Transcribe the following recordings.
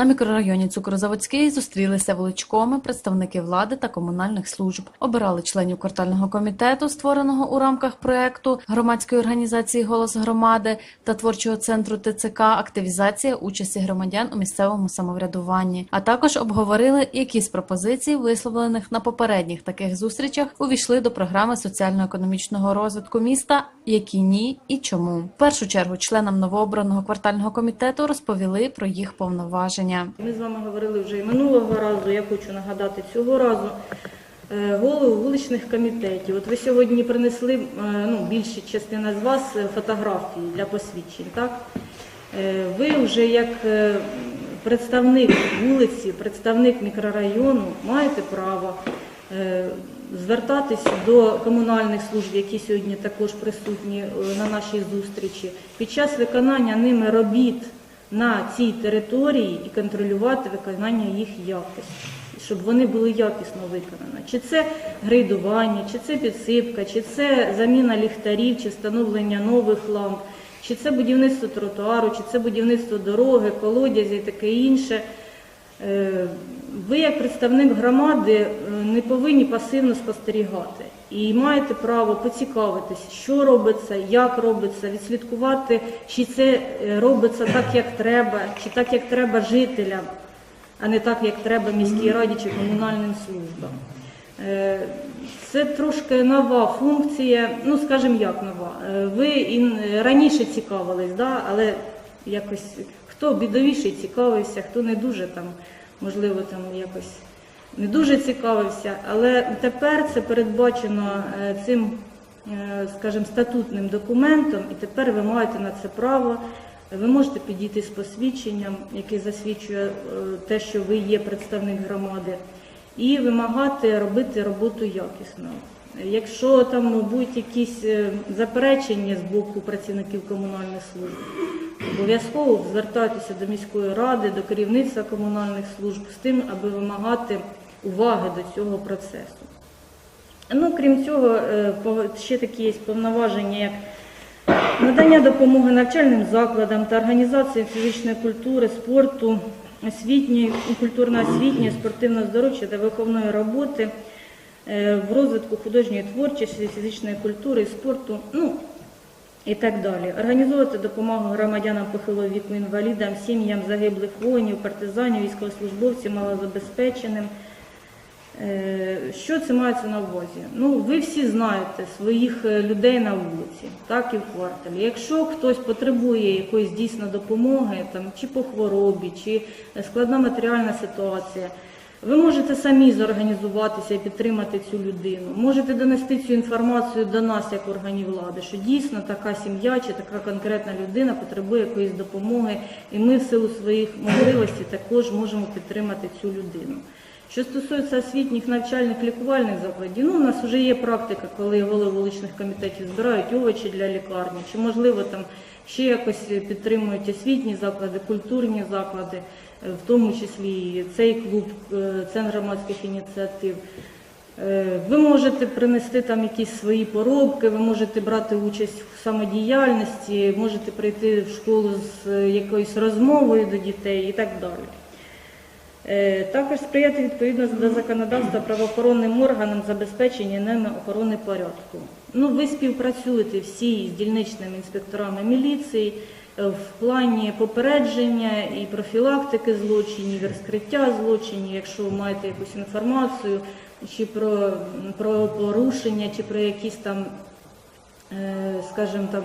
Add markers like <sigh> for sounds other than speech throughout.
На мікрорайоні Цукрозаводський зустрілися величкоми, представники влади та комунальних служб. Обирали членів квартального комітету, створеного у рамках проекту громадської організації Голос громади та творчого центру ТЦК Активізація участі громадян у місцевому самоврядуванні. А також обговорили, які з пропозицій, висловлених на попередніх таких зустрічах, увійшли до програми соціально-економічного розвитку міста, які ні і чому. В першу чергу членам новообраного квартального комітету розповіли про їх повноваження. Ми з вами говорили вже і минулого разу. Я хочу нагадати цього разу. е, Голову вуличних комітетів. От ви сьогодні принесли, е, ну, більша частина з вас е, фотографії для посвідчень, так? Ви вже як представник вулиці, представник мікрорайону маєте право звертатися до комунальних служб, які сьогодні також присутні на нашій зустрічі, під час виконання ними робіт на цій території і контролювати виконання їх якості, щоб вони були якісно виконані. Чи це грейдування, чи це підсипка, чи це заміна ліхтарів, чи встановлення нових ламп, чи це будівництво тротуару, чи це будівництво дороги, колодязі і таке інше. Е, Ви, як представник громади, е, не повинні пасивно спостерігати і маєте право поцікавитися, що робиться, як робиться, відслідкувати, чи це е, робиться так, як треба, чи так, як треба жителям, а не так, як треба міській раді чи комунальним службам. Е, Це трошки нова функція, ну скажімо як нова. Е, Ви і раніше цікавились, да? але якось хто бідовіший цікавився, хто не дуже там, можливо, там якось не дуже цікавився. Але тепер це передбачено е, цим, е, скажімо, статутним документом, і тепер ви маєте на це право. Ви можете підійти з посвідченням, яке засвідчує е, те, що ви є представник громади, і вимагати робити роботу якісно. Якщо там будуть якісь заперечення з боку працівників комунальних служб, обов'язково звертайтеся до міської ради, до керівництва комунальних служб з тим, аби вимагати уваги до цього процесу. Ну, крім цього, е, ще такі є повноваження, як надання допомоги навчальним закладам та організації фізичної культури, спорту, освітньої, культурно-освітньої, спортивно-здоров'я та виховної роботи е, в розвитку художньої творчості, фізичної культури, і спорту, ну і так далі. Організовувати допомогу громадянам похилого віку, інвалідам, сім'ям загиблих воїнів, партизанів, військовослужбовців, малозабезпеченим. Е, Що це мається на увазі? Ну, ви всі знаєте своїх е, людей на вулиці, так і в кварталі. Якщо хтось потребує якоїсь дійсно допомоги, там, чи по хворобі, чи складна матеріальна ситуація, ви можете самі зорганізуватися і підтримати цю людину. Можете донести цю інформацію до нас, як органів влади, що дійсно така сім'я чи така конкретна людина потребує якоїсь допомоги, і ми в силу своїх можливостей також можемо підтримати цю людину. Що стосується освітніх навчальних лікувальних закладів, ну у нас вже є практика, коли голови вуличних комітетів збирають овочі для лікарні, чи можливо там ще якось підтримують освітні заклади, культурні заклади, в тому числі і цей клуб, е, центр громадських ініціатив. Е, Ви можете принести там якісь свої поробки, ви можете брати участь в самодіяльності, можете прийти в школу з е, якоюсь розмовою до дітей і так далі. Е, Також сприяти відповідно до законодавства правоохоронним органам забезпечення ними охорони порядку. Ну, ви співпрацюєте всі з дільничними інспекторами міліції е, в плані попередження і профілактики злочинів, розкриття злочинів, якщо ви маєте якусь інформацію, чи про, про порушення, чи про якісь там, е, скажімо там,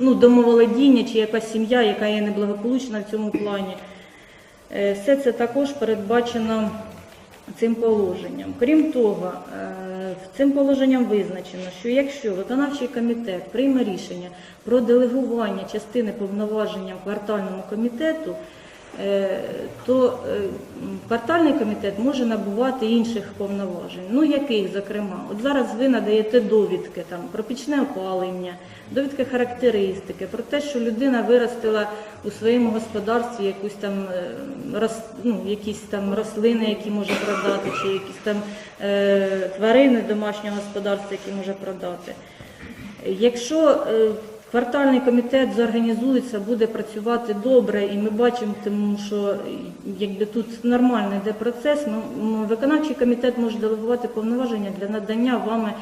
ну, домоволодіння, чи якась сім'я, яка є неблагополучна в цьому плані. Е, Все це також передбачено цим положенням. Крім того, е, цим положенням визначено, що якщо виконавчий комітет прийме рішення про делегування частини повноваження квартальному комітету, то е, квартальний комітет може набувати інших повноважень. Ну яких, зокрема, от зараз ви надаєте довідки там про пічне опалення, довідки характеристики, про те, що людина виростила у своєму господарстві якусь там е, ну, якісь там рослини, які може продати, чи якісь там е, тварини домашнього господарства, які може продати. Якщо е, Квартальний комітет зорганізується, буде працювати добре, і ми бачимо, тому що якби тут нормальний йде процес. Виконавчий комітет може делегувати повноваження для надання вами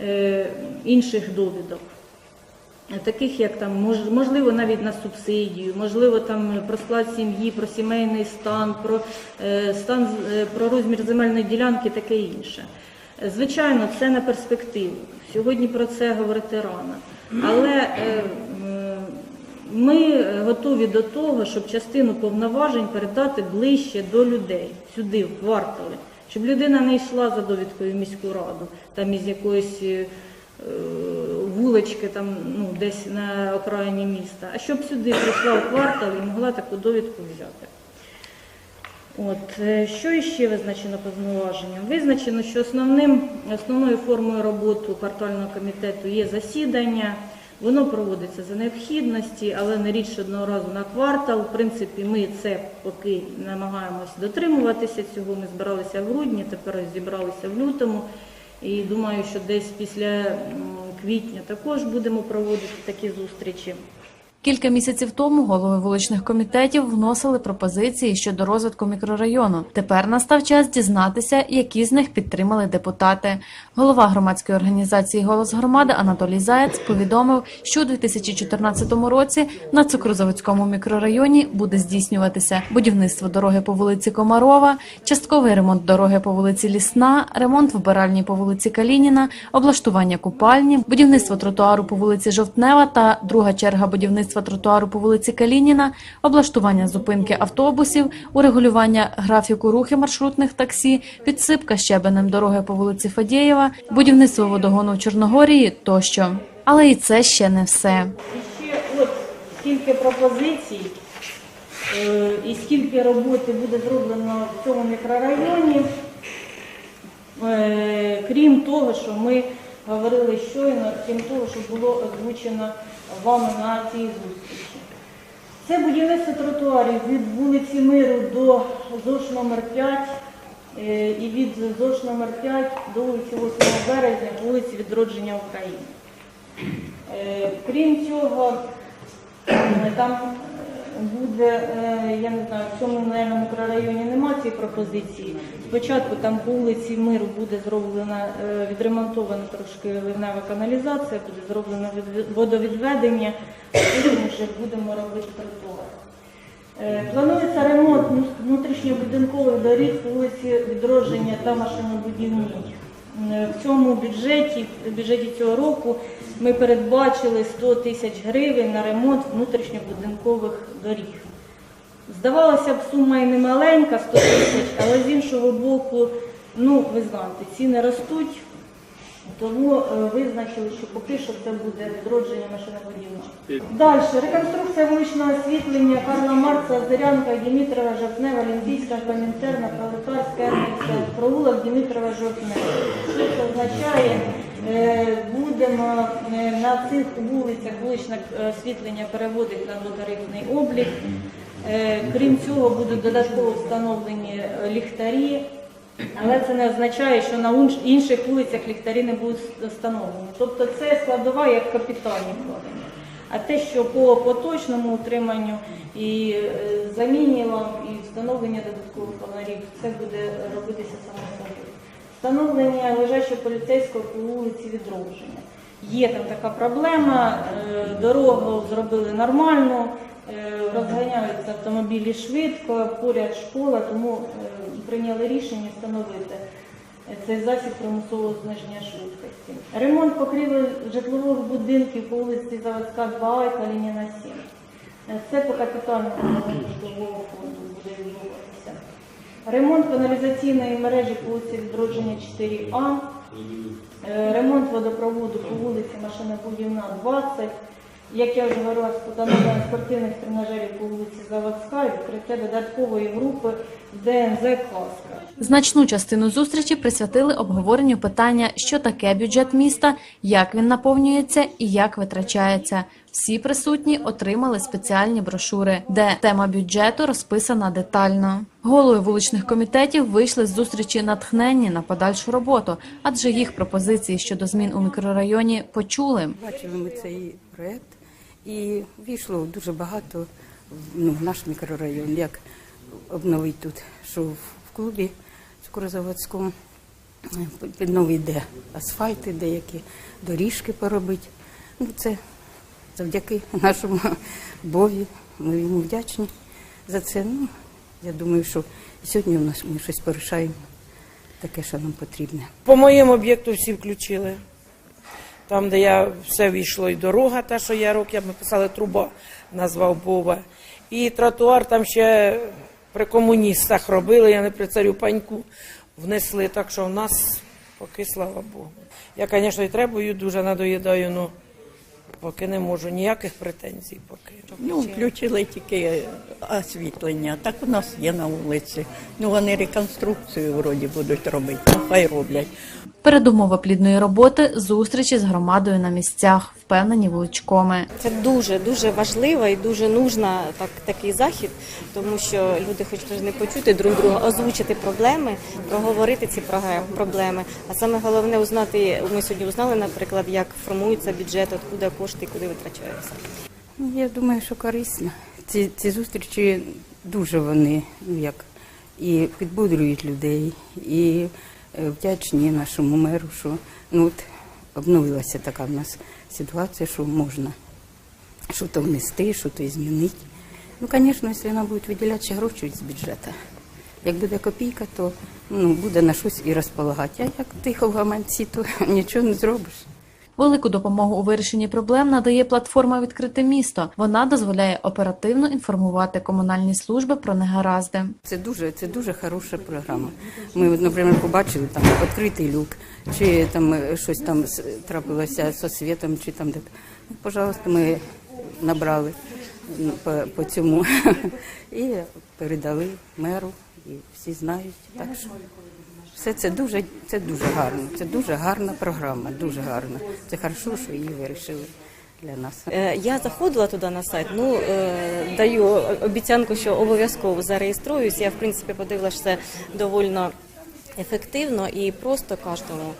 е, інших довідок. Таких як там мож- можливо навіть на субсидію, можливо там про склад сім'ї, про сімейний стан, про е, стан е, про розмір земельної ділянки, таке інше. Звичайно, це на перспективу. Сьогодні про це говорити рано. Але е, ми готові до того, щоб частину повноважень передати ближче до людей, сюди, в квартали, щоб людина не йшла за довідкою в міську раду, там із якоїсь е, вулички, там ну десь на окраїні міста, а щоб сюди прийшла в квартал і могла таку довідку взяти. От е, що іще визначено повноваженням? Визначено, що основним основною формою роботи квартального комітету є засідання. Воно проводиться за необхідності, але не рідше одного разу на квартал. В принципі, ми це поки намагаємось дотримуватися цього. Ми збиралися в грудні, тепер зібралися в лютому. І думаю, що десь після квітня також будемо проводити такі зустрічі. Кілька місяців тому голови вуличних комітетів вносили пропозиції щодо розвитку мікрорайону. Тепер настав час дізнатися, які з них підтримали депутати. Голова громадської організації Голос громади Анатолій Заєць повідомив, що у 2014 році на цукрозаводському мікрорайоні буде здійснюватися будівництво дороги по вулиці Комарова, частковий ремонт дороги по вулиці Лісна, ремонт вбиральні по вулиці Калініна, облаштування купальні, будівництво тротуару по вулиці Жовтнева та друга черга будівництва тротуару по вулиці Калініна, облаштування зупинки автобусів, урегулювання графіку рухи маршрутних таксі, підсипка щебенем дороги по вулиці Фадєєва, будівництво водогону в Чорногорії тощо. Але і це ще не все. Ще от скільки пропозицій е, і скільки роботи буде зроблено в цьому мікрорайоні, Е, крім того, що ми говорили щойно, крім того, що було озвучено вами на цій зустрічі. Це будівництво тротуарів від вулиці Миру до ЗОШ номер 5 е, і від ЗОШ номер 5 до вулиці 8 березня, вулиці Відродження України. Е, Крім цього, е, там буде, е, я не знаю, в цьому наверное, мікрорайоні немає цієї пропозиції. Спочатку там по вулиці Миру буде зроблена, е, відремонтована трошки ливнева каналізація, буде зроблено відве- водовідведення, потім вже будемо робити тротуар. Е, Планується ремонт внутрішньобудинкових доріг по вулиці Відродження та машинобудівній. В цьому бюджеті, в бюджеті цього року ми передбачили 100 тисяч гривень на ремонт внутрішньобудинкових доріг. Здавалося б, сума і не маленька, 100 тисяч, але з іншого боку, ну, ви знаєте, ціни ростуть, тому е, визначили, що поки що це буде відродження машинобудівного. Далі, реконструкція вуличного освітлення Карла Марца, Озерянка, Дімітрова, Жовтнева, Олімпійська, Комінтерна, Пролетарська, провулок Дімітрова, Жовтнева. Що це означає? Е, Будемо е, на цих вулицях вуличне освітлення переводити на дотарифний облік. Крім цього, будуть додатково встановлені ліхтарі, але це не означає, що на інших вулицях ліхтарі не будуть встановлені. Тобто це складова як капітальні вкладення. А те, що по поточному утриманню і е, заміні ламп, і встановлення додаткових фонарів, це буде робитися само собою. Встановлення лежачого поліцейського по вулиці відродження. Є там така проблема, е, дорогу зробили нормально, е, розганяються автомобілі швидко, поряд школа, тому е, прийняли рішення встановити цей засіб примусового зниження швидкості. Ремонт покрівель житлових будинків по вулиці Заводська 2 і Калініна 7. Е, Це по капітальному житлового фонду буде відбуватися. Ремонт каналізаційної мережі по вулиці Відродження 4А, Е, ремонт водопроводу по вулиці Машинобудівна 20, як я вже говорила, спортивних тренажерів по вулиці Заводська і відкриття додаткової групи ДНЗ Каска. Значну частину зустрічі присвятили обговоренню питання, що таке бюджет міста, як він наповнюється і як витрачається. Всі присутні отримали спеціальні брошури, де тема бюджету розписана детально. Голови вуличних комітетів вийшли з зустрічі натхненні на подальшу роботу, адже їх пропозиції щодо змін у мікрорайоні почули. Бачили ми цей проект І війшло дуже багато ну, в наш мікрорайон, як обновити тут, що в клубі Скорозаводському е, під новий йде асфальти, деякі доріжки поробити. Ну, це завдяки нашому <laughs> Бові. Ми йому вдячні за це. Ну, я думаю, що сьогодні у нас ми щось порішаємо таке, що нам потрібне. По моєму об'єкту всі включили. Там, де я все війшло, і дорога, та, що я рок, я ми писали труба, назвав Бова. І тротуар там ще при комуністах робили, я не при царю паньку внесли. Так що в нас поки слава Богу. Я, звісно, і требую, дуже надоїдаю, але поки не можу. Ніяких претензій поки. Ну, включили тільки освітлення. Так у нас є на вулиці. Ну, вони реконструкцію вроді будуть робити. Ну, хай роблять. Передумова плідної роботи зустрічі з громадою на місцях, впевнені вуличкоми. Це дуже дуже важливо і дуже нужна так такий захід, тому що люди хочуть не почути друг друга, озвучити проблеми, проговорити ці проблеми. А саме головне узнати. Ми сьогодні узнали, наприклад, як формується бюджет, откуда кошти, куди витрачаються. Ну, Я думаю, що корисно. Ці, ці зустрічі дуже вони ну, як і підбудрюють людей, і вдячні нашому меру, що ну, от, обновилася така в нас ситуація, що можна щось внести, щось змінити. Ну, звісно, якщо вона буде виділяти гроші з бюджету. Як буде копійка, то ну, буде на щось і розполагати. А як тихо в гаманці, то <laughs> нічого не зробиш. Велику допомогу у вирішенні проблем надає платформа Відкрите місто. Вона дозволяє оперативно інформувати комунальні служби про негаразди. Це дуже, це дуже хороша програма. Ми, наприклад, побачили там відкритий люк, чи там щось там трапилося з освітом, чи там де. Ну, пожалуйста, ми набрали по, по цьому <laughs> і передали меру, і всі знають. Так що все це дуже, це дуже гарно. Це дуже гарна програма, дуже гарна. Це хорошо, що її вирішили для нас. Е, Я заходила туди на сайт. Ну е, даю обіцянку, що обов'язково зареєструюсь. Я в принципі подивилася, доволі ефективно і просто кожному.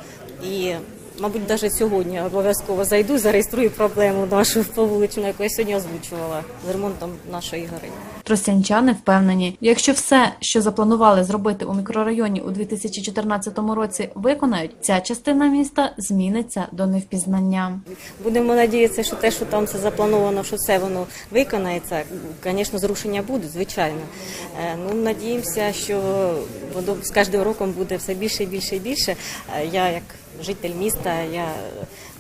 І мабуть, навіть сьогодні обов'язково зайду, зареєструю проблему нашу по вуличну, яку я сьогодні озвучувала з ремонтом нашої гори. Тростянчани впевнені, якщо все, що запланували зробити у мікрорайоні у 2014 році, виконають, ця частина міста зміниться до невпізнання. Будемо надіятися, що те, що там все заплановано, що все воно виконається. Звісно, зрушення будуть, звичайно. Е, Ну, надіємося, що воно з кожним роком буде все більше і більше і більше. Е, Я, як житель міста, я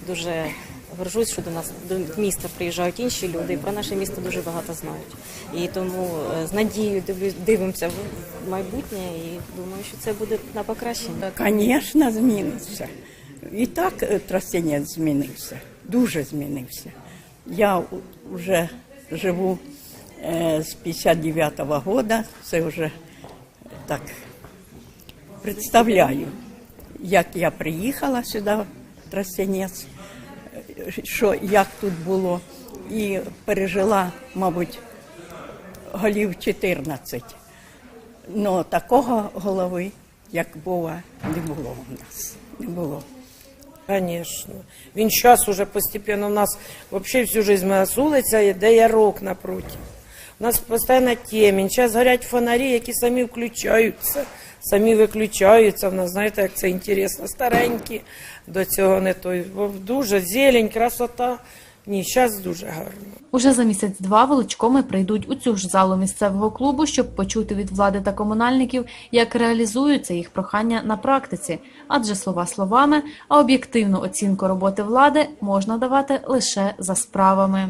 дуже горжусь, що до нас до міста приїжджають інші люди, про наше місто дуже багато знають. І тому е, з надією дивимося в майбутнє і думаю, що це буде на покращення. Звісно, зміниться. І так е, тростянець змінився, дуже змінився. Я вже живу е, з 59-го року, це вже так представляю, як я приїхала сюди, в Тростянець, що як тут було, і пережила, мабуть, голів 14. Ну, такого голови, як Бога, не було у нас. Не було. Звісно. Він зараз уже постепенно у нас взагалі всю життя у вулиця, де є рок напроти. У нас постійно темінь. Зараз горять фонарі, які самі включаються, самі виключаються. В нас, знаєте, як це інтересно, старенькі до цього не той. Дуже зелень, красота. Ні, зараз дуже гарно. Уже за місяць-два волочкоми прийдуть у цю ж залу місцевого клубу, щоб почути від влади та комунальників, як реалізуються їх прохання на практиці. Адже слова словами, а об'єктивну оцінку роботи влади можна давати лише за справами.